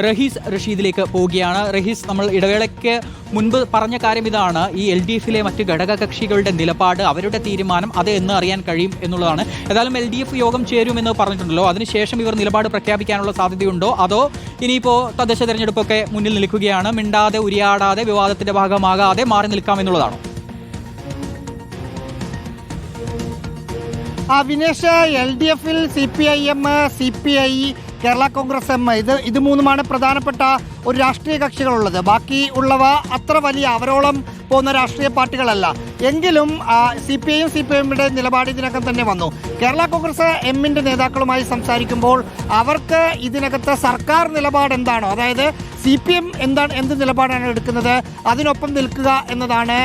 റഹീസ് റഷീദിലേക്ക് പോവുകയാണ്. റഹീസ് നമ്മൾ ഇടവേളയ്ക്ക് മുൻപ് പറഞ്ഞ കാര്യം ഇതാണ്. ഈ എൽ ഡി എഫിലെ മറ്റ് ഘടക കക്ഷികളുടെ നിലപാട് അവരുടെ തീരുമാനം അത് എന്ന് അറിയാൻ കഴിയും എന്നുള്ളതാണ്. ഏതായാലും എൽ ഡി എഫ് യോഗം ചേരുമെന്ന് പറഞ്ഞിട്ടുണ്ടല്ലോ. അതിനുശേഷം ഇവർ നിലപാട് പ്രഖ്യാപിക്കാനുള്ള സാധ്യതയുണ്ടോ? അതോ ഇനിയിപ്പോൾ തദ്ദേശ തെരഞ്ഞെടുപ്പൊക്കെ മുന്നിൽ നിൽക്കുകയാണ്. മിണ്ടാതെ ഉരിയാടാതെ വിവാദത്തിന്റെ ഭാഗമാകാതെ മാറി നിൽക്കാം എന്നുള്ളതാണ്? ആ വിനേഷ് എൽ ഡി എഫിൽ C P I M C P I Kerala Congress M. ഇത് ഇത് മൂന്നുമാണ് പ്രധാനപ്പെട്ട ഒരു രാഷ്ട്രീയ കക്ഷികളുള്ളത്. ബാക്കി ഉള്ളവ അത്ര വലിയ അവരോളം പോകുന്ന രാഷ്ട്രീയ പാർട്ടികളല്ല. എങ്കിലും സി പി ഐയും സി പി എമ്മിന്റെ നിലപാട് ഇതിനകം തന്നെ വന്നു. കേരള കോൺഗ്രസ് എമ്മിന്റെ നേതാക്കളുമായി സംസാരിക്കുമ്പോൾ അവർക്ക് ഇതിനകത്ത് സർക്കാർ നിലപാട് എന്താണോ? അതായത് സി പി എം എന്താണ് എന്ത് നിലപാടാണ് എടുക്കുന്നത്? അതിനൊപ്പം നിൽക്കുക എന്നതാണ്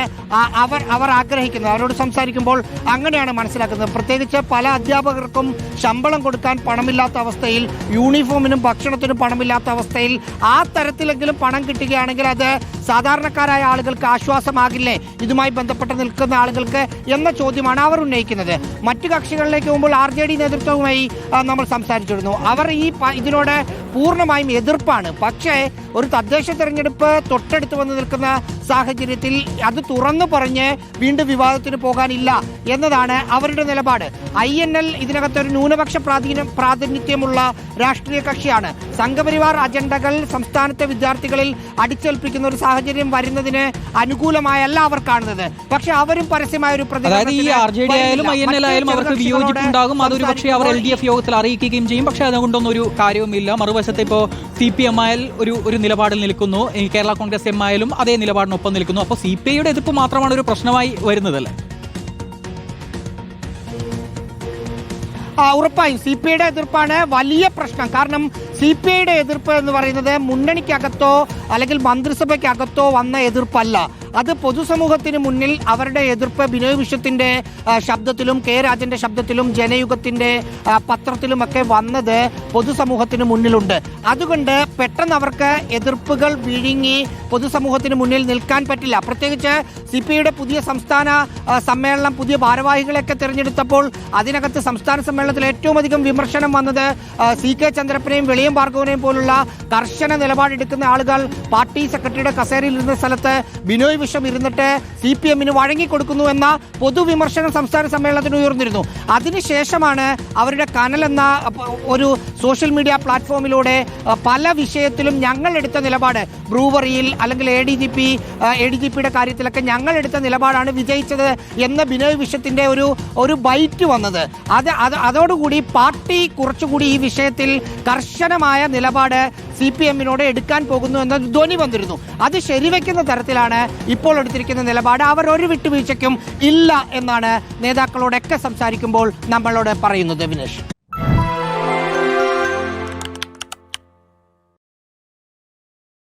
അവർ അവർ ആഗ്രഹിക്കുന്നത്. അവരോട് സംസാരിക്കുമ്പോൾ അങ്ങനെയാണ് മനസ്സിലാക്കുന്നത്. പ്രത്യേകിച്ച് പല അധ്യാപകർക്കും ശമ്പളം കൊടുക്കാൻ പണമില്ലാത്ത അവസ്ഥയിൽ യൂണിഫോമിനും ഭക്ഷണത്തിനും പണമില്ലാത്ത അവസ്ഥയിൽ ആ തരത്തിലെങ്കിലും പണം കിട്ടുകയാണെങ്കിൽ അത് സാധാരണക്കാരായ ആളുകൾക്ക് ആശ്വാസമാകില്ലേ? ഇതുമായി ബന്ധപ്പെട്ട് നിൽക്കുന്ന ആളുകൾക്ക് എന്ന ചോദ്യമാണ് അവർ ഉന്നയിക്കുന്നത്. മറ്റു കക്ഷികളിലേക്ക് പോകുമ്പോൾ ആർ ജെ ഡി നേതൃത്വവുമായി നമ്മൾ സംസാരിച്ചിരുന്നു. അവർ ഈ ഇതിനോട് പൂർണമായും എതിർപ്പാണ്. പക്ഷേ ഒരു തദ്ദേശ തെരഞ്ഞെടുപ്പ് തൊട്ടടുത്ത് വന്ന് നിൽക്കുന്ന സാഹചര്യത്തിൽ അത് തുറന്നു പറഞ്ഞ് വീണ്ടും വിവാദത്തിന് പോകാനില്ല എന്നതാണ് അവരുടെ നിലപാട്. ഐ എൻ എൽ ഇതിനകത്ത് ഒരു ന്യൂനപക്ഷ പ്രാധീനം പ്രാതിനിധ്യമുള്ള രാഷ്ട്രീയ കക്ഷിയാണ്. സംഘപരിവാർ അജണ്ടകൾ സംസ്ഥാനത്തെ വിദ്യാർത്ഥികളിൽ അടിച്ചേൽപ്പിക്കുന്ന ഒരു സാഹചര്യം വരുന്നതിന് അനുകൂലമായല്ല അവർ കാണുന്നത്. പക്ഷെ അവരും പരസ്യമായ ഒരു ആയാലും അവർക്ക് വിയോജിപ്പുണ്ടാകും. അതൊരു പക്ഷേ അവർ എൽ ഡി എഫ് യോഗത്തിൽ അറിയിക്കുകയും ചെയ്യും. പക്ഷേ അതുകൊണ്ടൊന്നും ഒരു കാര്യവുമില്ല. മറുവശത്ത് ഇപ്പോൾ സി പി എം ആയാൽ ഒരു ഒരു നിലപാടിൽ നിൽക്കുന്നു. കേരള കോൺഗ്രസ് എം ആയാലും അതേ നിലപാടിനൊപ്പം നിൽക്കുന്നു. അപ്പോൾ സി പി ഐയുടെ എതിർപ്പ് മാത്രമാണ് ഒരു പ്രശ്നമായി വരുന്നതല്ലേ? ഉറപ്പായും സി പി ഐയുടെ എതിർപ്പാണ് വലിയ പ്രശ്നം. കാരണം സി പി ഐയുടെ എതിർപ്പ് എന്ന് പറയുന്നത് മുന്നണിക്കകത്തോ അല്ലെങ്കിൽ മന്ത്രിസഭയ്ക്കകത്തോ വന്ന എതിർപ്പല്ല. അത് പൊതുസമൂഹത്തിന് മുന്നിൽ അവരുടെ എതിർപ്പ് ബിനോയ് വിശ്വത്തിന്റെ ശബ്ദത്തിലും കെ രാജന്റെ ശബ്ദത്തിലും ജനയുഗത്തിന്റെ ആ, പത്രത്തിലുമൊക്കെ വന്നത് പൊതുസമൂഹത്തിന് മുന്നിലുണ്ട്. അതുകൊണ്ട് പെട്ടെന്ന് അവർക്ക് എതിർപ്പുകൾ വിഴുങ്ങി പൊതുസമൂഹത്തിന് മുന്നിൽ നിൽക്കാൻ പറ്റില്ല. പ്രത്യേകിച്ച് സി പി ഐയുടെ പുതിയ സംസ്ഥാന സമ്മേളനം പുതിയ ഭാരവാഹികളെയൊക്കെ തിരഞ്ഞെടുത്തപ്പോൾ അതിനകത്ത് സംസ്ഥാന സമ്മേളനത്തിൽ ഏറ്റവും അധികം വിമർശനം വന്നത് സി കെ ചന്ദ്രപ്പനെയും വെളിയം ഭാർഗവനെയും പോലുള്ള കർശന നിലപാടെടുക്കുന്ന ആളുകൾ പാർട്ടി സെക്രട്ടറിയുടെ കസേരയിൽ ഇരുന്ന സ്ഥലത്ത് ബിനോയ് വിശ്വം ഇരുന്നിട്ട് സി പി എമ്മിന് വഴങ്ങിക്കൊടുക്കുന്നു എന്ന പൊതുവിമർശനം സംസ്ഥാന സമ്മേളനത്തിന് ഉയർന്നിരുന്നു. അതിനുശേഷമാണ് അവരുടെ കനൽ എന്ന ഒരു സോഷ്യൽ മീഡിയ പ്ലാറ്റ്ഫോമിലൂടെ പല വിഷയത്തിലും ഞങ്ങൾ എടുത്ത നിലപാട് ബ്രൂവറിയിൽ അല്ലെങ്കിൽ A D G P A D G പിയുടെ കാര്യത്തിലൊക്കെ ഞങ്ങൾ എടുത്ത നിലപാടാണ് വിജയിച്ചത് എന്ന ബിനോയ് വിശ്വത്തിന്റെ ഒരു ഒരു ബൈറ്റ് വന്നത്. അത് അതോടുകൂടി പാർട്ടി കുറച്ചുകൂടി ഈ വിഷയത്തിൽ കർശനമായ നിലപാട് സി പി എമ്മിനോട് എടുക്കാൻ പോകുന്നു എന്ന ധ്വനി വന്നിരുന്നു. അത് ശരിവെക്കുന്ന തരത്തിലാണ് ഇപ്പോൾ എടുത്തിരിക്കുന്ന നിലപാട്. അവർ ഒരു വിട്ടുവീഴ്ചയ്ക്കും ഇല്ല എന്നാണ് നേതാക്കളോടൊക്കെ സംസാരിക്കുമ്പോൾ നമ്മളോട് പറയുന്നത് വിനേഷ്.